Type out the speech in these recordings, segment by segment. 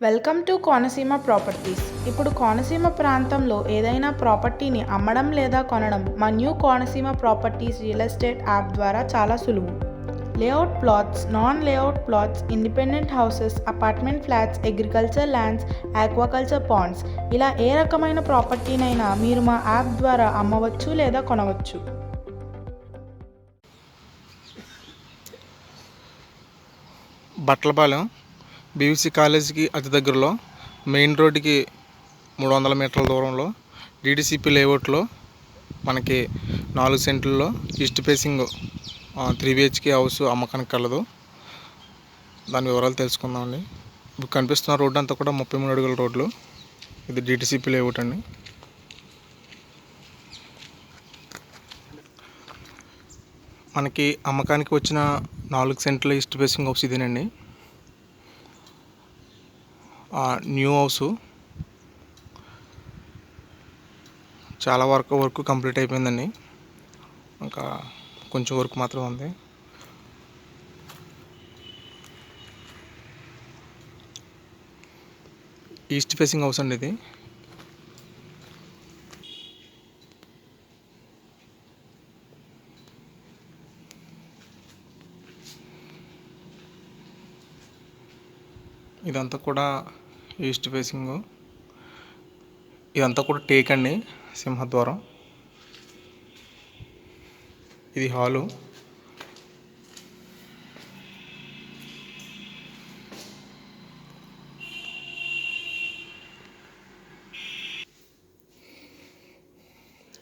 Welcome to Konaseema properties. ఇప్పుడు కోనసీమ ప్రాంతంలో ఏదైనా ప్రాపర్టీని అమ్మడం లేదా కొనడం మా new Konaseema properties real estate app ద్వారా చాలా సులువు. Layout plots non layout plots independent houses apartment flats agriculture lands aquaculture ponds. ఇలా ఏ రకమైన ప్రాపర్టీనైనా మీరు మా యాప్ ద్వారా అమ్మవచ్చు లేదా కొనవచ్చు. బట్లపాలెం బీవీసీ కాలేజీకి అతి దగ్గరలో మెయిన్ రోడ్డుకి మూడు వందల మీటర్ల దూరంలో డీడీసీపీ లేఅవుట్లో మనకి నాలుగు సెంట్లలో east facing three BHK house అమ్మకానికి కలదు దాని వివరాలు తెలుసుకుందామండి. ఇప్పుడు కనిపిస్తున్న రోడ్డు అంతా కూడా ముప్పై మూడు అడుగుల రోడ్లు. ఇది డీటీసీపీ లేఅవుట్ అండి. మనకి అమ్మకానికి వచ్చిన నాలుగు సెంట్ల ఈస్ట్ ఫేసింగ్ హౌస్ ఇదేనండి. న్యూ హౌస్ చాలా వరకు వర్క్ కంప్లీట్ అయిపోయిందండి. ఇంకా కొంచెం వర్క్ మాత్రం ఉంది. ఈస్ట్ ఫేసింగ్ హౌస్ అండి ఇది. ఇదంతా కూడా ఈస్ట్ ఫేసింగ్. ఇదంతా కూడా టేక్ అండి సింహద్వారం. ఇది హాలు.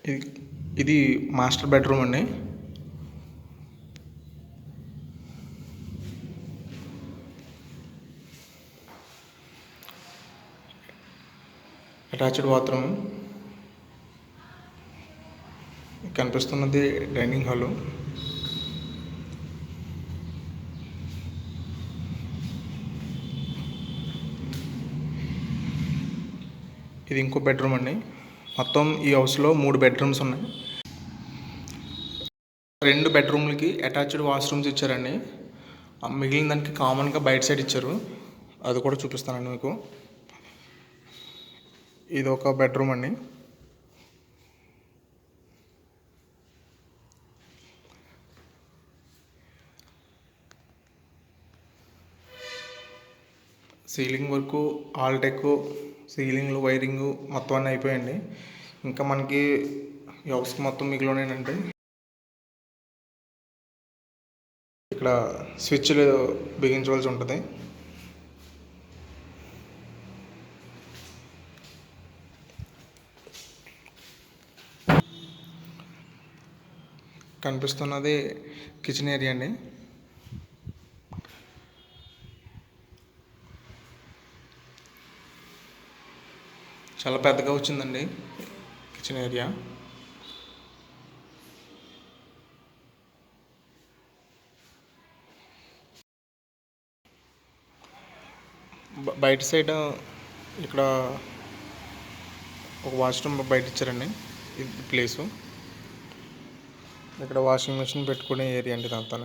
ఇది ఇది మాస్టర్ బెడ్రూమ్ అండి. Attached bathroom. కనిపిస్తున్నది డైనింగ్ హాలు. ఇది ఇంకో బెడ్రూమ్ అండి. మొత్తం ఈ హౌస్లో మూడు బెడ్రూమ్స్ ఉన్నాయి. రెండు బెడ్రూమ్లకి అటాచ్డ్ వాష్రూమ్స్ ఇచ్చారండి. మిగిలిన దానికి కామన్గా బయట సైడ్ ఇచ్చారు. అది కూడా చూపిస్తానండి మీకు. ఇది ఒక బెడ్రూమ్ అండి. సీలింగ్ వర్క్ ఆల్ టెక్ సీలింగ్లు వైరింగ్ మొత్తం అన్నీ అయిపోయాయండి. ఇంకా మనకి ఈ హౌస్కి మొత్తం మిగిలినండి ఇక్కడ స్విచ్లు బిగించవలసి ఉంటుంది. కనిపిస్తున్నది కిచెన్ ఏరియా అండి. చాలా పెద్దగా వచ్చిందండి కిచెన్ ఏరియా. బయట సైడ్ ఇక్కడ ఒక వాష్రూమ్ బయట ఇచ్చారండి. ఇది ప్లేసు. ఇక్కడ వాషింగ్ మెషిన్ పెట్టుకునే ఏరియా అండి ఇదంతా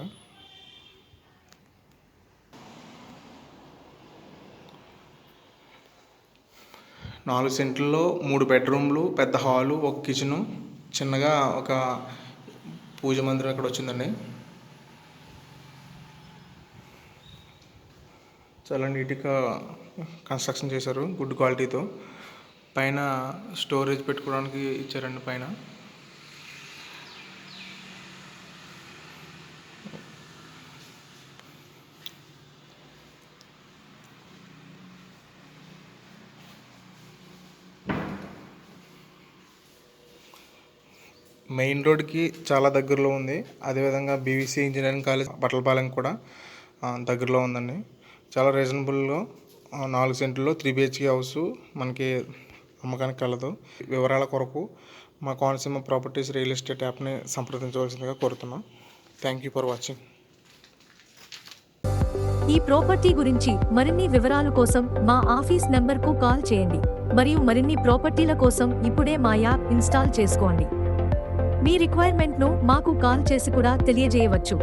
నాలుగు సెంట్లలో మూడు బెడ్రూమ్లు పెద్ద హాలు ఒక కిచెను చిన్నగా ఒక పూజ మందిరం ఇక్కడ వచ్చిందండి. చాలా నీట్గా కన్స్ట్రక్షన్ చేశారు గుడ్ క్వాలిటీతో పైన స్టోరేజ్ పెట్టుకోవడానికి ఇచ్చారండి పైన. మెయిన్ రోడ్కి చాలా దగ్గరలో ఉంది. అదేవిధంగా బీవీసీ ఇంజనీరింగ్ కాలేజ్ బట్టలపాలెం కూడా దగ్గరలో ఉందండి. చాలా రీజనబుల్లో నాలుగు సెంట్లలో త్రీ బిహెచ్కే హౌస్ మనకి అమ్మకానికి కలదు. వివరాల కొరకు మా కోనసీమ ప్రాపర్టీస్ రియల్ ఎస్టేట్ యాప్ని సంప్రదించవలసిందిగా కోరుతున్నాం. థ్యాంక్ యూ ఫర్ వాచింగ్ ఈ ప్రాపర్టీ గురించి మరిన్ని వివరాల కోసం మా ఆఫీస్ నెంబర్కు కాల్ చేయండి. మరియు మరిన్ని ప్రాపర్టీల కోసం ఇప్పుడే మా యాప్ ఇన్స్టాల్ చేసుకోండి. మీ రిక్వైర్మెంట్ను మాకు కాల్ చేసి కూడా తెలియజేయవచ్చు.